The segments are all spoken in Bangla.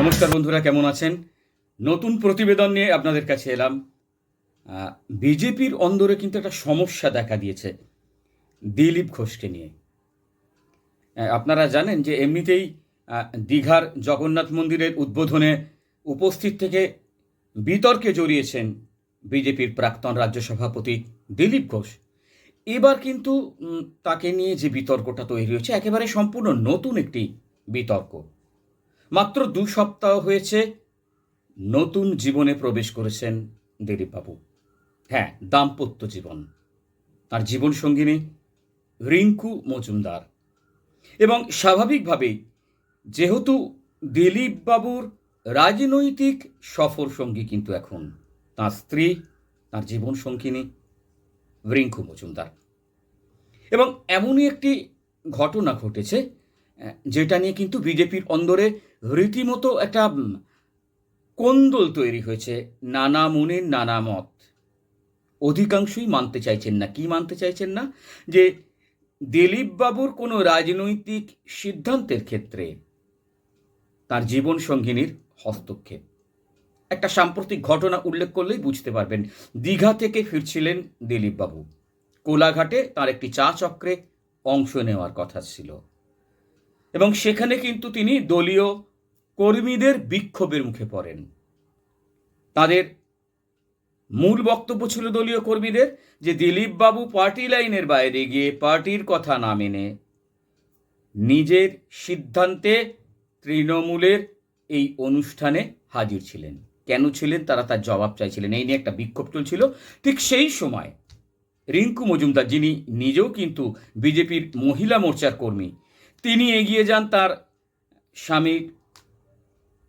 নমস্কার বন্ধুরা, কেমন আছেন? নতুন প্রতিবেদন নিয়ে আপনাদের কাছে এলাম। বিজেপির অন্দরে কিন্তু একটা সমস্যা দেখা দিয়েছে দিলীপ ঘোষকে নিয়ে। আপনারা জানেন যে এমনিতেই দীঘার জগন্নাথ মন্দিরের উদ্বোধনে উপস্থিত থেকে বিতর্কে জড়িয়েছেন বিজেপির প্রাক্তন রাজ্য সভাপতি দিলীপ ঘোষ। এবার কিন্তু তাকে নিয়ে যে বিতর্কটা তৈরি হয়েছে, একেবারে সম্পূর্ণ নতুন একটি বিতর্ক। মাত্র দু সপ্তাহ হয়েছে, নতুন জীবনে প্রবেশ করেছেন দিলীপবাবু হ্যাঁ দাম্পত্য জীবন। তার জীবন সঙ্গিনী রিঙ্কু মজুমদার। এবং স্বাভাবিকভাবেই যেহেতু দিলীপবাবুর রাজনৈতিক সফর সঙ্গী কিন্তু এখন, তার স্ত্রী, তার জীবন সঙ্গিনী রিঙ্কু মজুমদার। এবং এমনই একটি ঘটনা ঘটেছে যেটা নিয়ে কিন্তু বিজেপির অন্দরে রীতিমতো একটা কোন্দল তৈরি হয়েছে, নানা মনের নানা মত। অধিকাংশই মানতে চাইছেন না। কি মানতে চাইছেন না? যে দিলীপবাবুর কোনো রাজনৈতিক সিদ্ধান্তের ক্ষেত্রে তার জীবন সঙ্গিনীর হস্তক্ষেপ। একটা সাম্প্রতিক ঘটনা উল্লেখ করলেই বুঝতে পারবেন। দীঘা থেকে ফিরছিলেন দিলীপবাবু। কোলাঘাটে তার একটি চা চক্রে অংশ নেওয়ার কথা ছিল। এবং সেখানে কিন্তু তিনি দলীয় কর্মীদের বিক্ষোভের মুখে পড়েন। তাদের মূল বক্তব্য ছিল দলীয় কর্মীদের যে দিলীপবাবু পার্টি লাইনের বাইরে গিয়ে পার্টির কথা না মেনে নিজের সিদ্ধান্তে তৃণমূলের এই অনুষ্ঠানে হাজির ছিলেন। কেন ছিলেন? তারা তার জবাব চাইছিলেন। এই নিয়ে একটা বিক্ষোভ চলছিল। ঠিক সেই সময় রিঙ্কু মজুমদার, যিনি নিজেও কিন্তু বিজেপির মহিলা মোর্চার কর্মী, তিনি এগিয়ে যান তার স্বামীর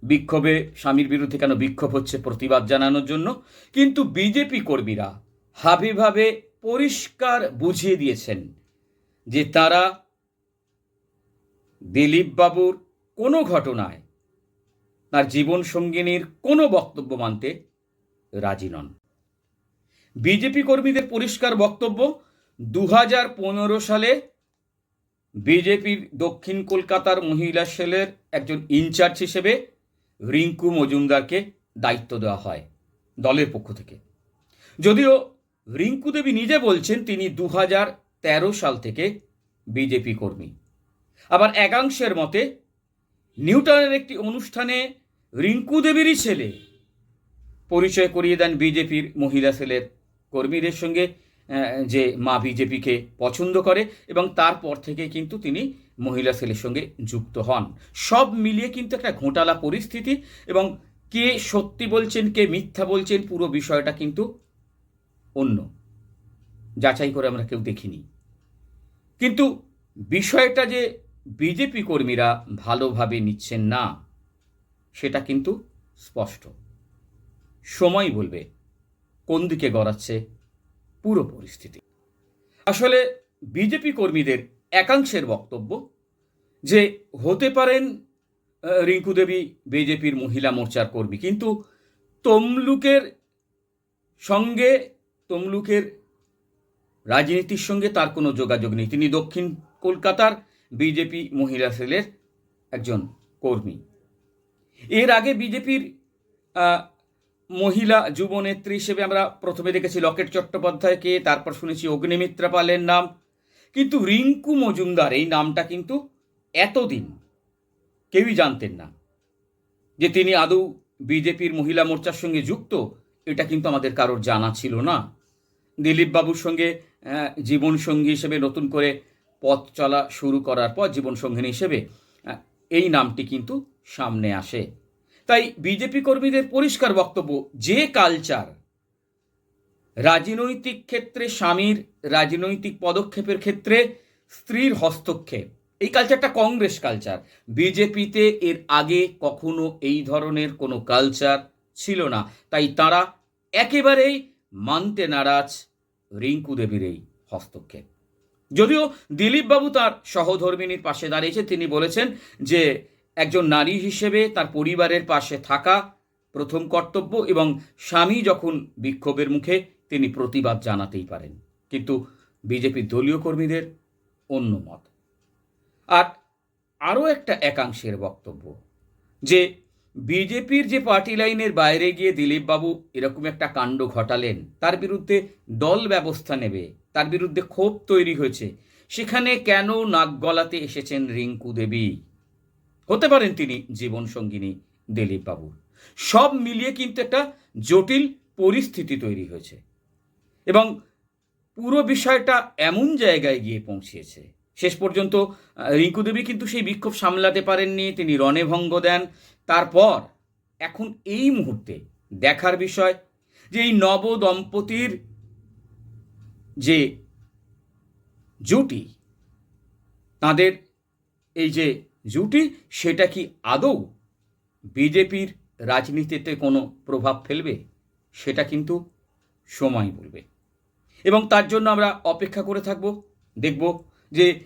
বিক্ষোভে স্বামীর বিরুদ্ধে কেন বিক্ষোভ হচ্ছে প্রতিবাদ জানানোর জন্য? কিন্তু বিজেপি কর্মীরা হাবিভাবে পরিষ্কার বুঝিয়ে দিয়েছেন যে তারা দিলীপবাবুর কোনো ঘটনায় তার জীবন সঙ্গিনীর কোনো বক্তব্য মানতে রাজি নন। বিজেপি কর্মীদের পরিষ্কার বক্তব্য দু সালে বিজেপির দক্ষিণ কলকাতার মহিলা সেলের একজন ইনচার্জ হিসেবে রিঙ্কু মজুমদারকে দায়িত্ব দেওয়া হয় দলের পক্ষ থেকে। যদিও রিঙ্কু দেবী নিজে বলছেন তিনি দু তেরো সাল থেকে বিজেপি কর্মী। আবার একাংশের মতে, নিউটনের একটি অনুষ্ঠানে রিঙ্কু দেবীরই ছেলে পরিচয় করিয়ে দেন বিজেপির মহিলা সেলের কর্মীদের সঙ্গে। যে মা বিজেপিকে পছন্দ করে এবং তারপর থেকে কিন্তু তিনি মহিলা সেলের সঙ্গে যুক্ত হন। সব মিলিয়ে কিন্তু একটা ঘোটালা পরিস্থিতি এবং কে সত্যি বলছেন, কে মিথ্যা বলছেন পুরো বিষয়টা কিন্তু অন্য। যাচাই করে আমরা কেউ দেখিনি। কিন্তু বিষয়টা যে বিজেপি কর্মীরা ভালোভাবে নিচ্ছেন না, সেটা কিন্তু স্পষ্ট। সময় বলবে, কোন দিকে গড়াচ্ছে পুরো পরিস্থিতি। আসলে বিজেপি কর্মীদের একাংশের বক্তব্য যে হতে পারেন রিঙ্কু দেবী বিজেপির মহিলা মোর্চার কর্মী, কিন্তু তমলুকের সঙ্গে, তমলুকের রাজনীতির সঙ্গে তার কোনো যোগাযোগ নেই। তিনি দক্ষিণ কলকাতার বিজেপি মহিলা সেলের একজন কর্মী। এর আগে বিজেপির মহিলা যুবনেত্রী হিসেবে আমরা প্রথমে দেখেছি লকেট চট্টোপাধ্যায়কে, তারপর শুনেছি অগ্নিমিত্রা পালের নাম। কিন্তু রিঙ্কু মজুমদার, এই নামটা কিন্তু এতদিন কেউই জানতেন না যে তিনি আদৌ বিজেপির মহিলা মোর্চার সঙ্গে যুক্ত। এটা কিন্তু আমাদের কারোর জানা ছিল না। দিলীপবাবুর সঙ্গে জীবনসঙ্গী হিসেবে নতুন করে পথ চলা শুরু করার পর জীবনসঙ্গিনী হিসেবে এই নামটি কিন্তু সামনে আসে। তাই বিজেপি কর্মীদের পরিষ্কার বক্তব্য, যে কালচার। রাজনৈতিক ক্ষেত্রে স্বামীর, রাজনৈতিক পদক্ষেপের ক্ষেত্রে স্ত্রীর হস্তক্ষেপ। এই কালচারটা কংগ্রেস কালচার। বিজেপিতে এর আগে কখনো এই ধরনের কোনো কালচার ছিল না। তাই তারা একেবারেই মানতে নারাজ রিঙ্কু দেবীর এই হস্তক্ষেপ। যদিও দিলীপবাবু তার সহধর্মিনীর পাশে দাঁড়িয়েছে, তিনি বলেছেন যে একজন নারী হিসেবে তার পরিবারের পাশে থাকা প্রথম কর্তব্য এবং স্বামী যখন বিক্ষোভের মুখে তিনি প্রতিবাদ জানাতেই পারেন। কিন্তু বিজেপির দলীয় কর্মীদের অন্য মত। আর আরও একটা একাংশের বক্তব্য যে বিজেপির যে পার্টি লাইনের বাইরে গিয়ে দিলীপবাবু এরকম একটা কাণ্ড ঘটালেন, তার বিরুদ্ধে দল ব্যবস্থা নেবে, তার বিরুদ্ধে ক্ষোভ তৈরি হয়েছে, সেখানে কেন নাক গলাতে এসেছেন রিঙ্কু দেবী? হতে পারেন তিনি জীবনসঙ্গিনী দিলীপবাবুর সব মিলিয়ে কিন্তু একটা জটিল পরিস্থিতি তৈরি হয়েছে এবং পুরো বিষয়টা এমন জায়গায় গিয়ে পৌঁছিয়েছে শেষ পর্যন্ত রিঙ্কু দেবী কিন্তু সেই বিক্ষোভ সামলাতে পারেননি, তিনি রণে ভঙ্গ দেন। তারপর এখন এই মুহূর্তে দেখার বিষয় যে এই নব দম্পতির যে জুটি, তাদের এই যে জুটি, সেটা কি আদৌ বিজেপির রাজনীতিতে কোনো প্রভাব ফেলবে? সেটা কিন্তু সময় বলবে। এবং তার জন্য আমরা অপেক্ষা করে থাকব, দেখব যে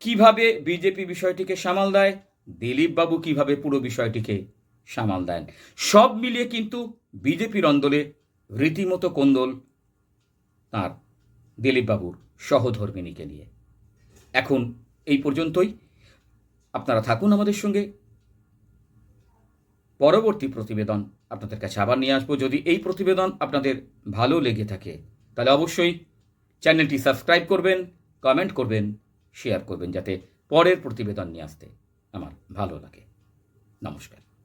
কীভাবে বিজেপি বিষয়টিকে সামাল দেয়, দিলীপবাবু কীভাবে পুরো বিষয়টিকে সামাল দেন। সব মিলিয়ে কিন্তু বিজেপির অন্দলে রীতিমতো কোন্দল তার দিলীপবাবুর সহধর্মিনীকে নিয়ে। এখন এই পর্যন্তই। আপনারা থাকুন আমাদের সঙ্গে। পরবর্তী প্রতিবেদন আপনাদের কাছে আবার নিয়ে আসব। যদি এই প্রতিবেদন আপনাদের ভালো লেগে থাকে, তাহলে অবশ্যই চ্যানেলটি সাবস্ক্রাইব করবেন, কমেন্ট করবেন, শেয়ার করবেন, যাতে পরের প্রতিবেদন নিয়ে আসতে আমার ভালো লাগে। নমস্কার।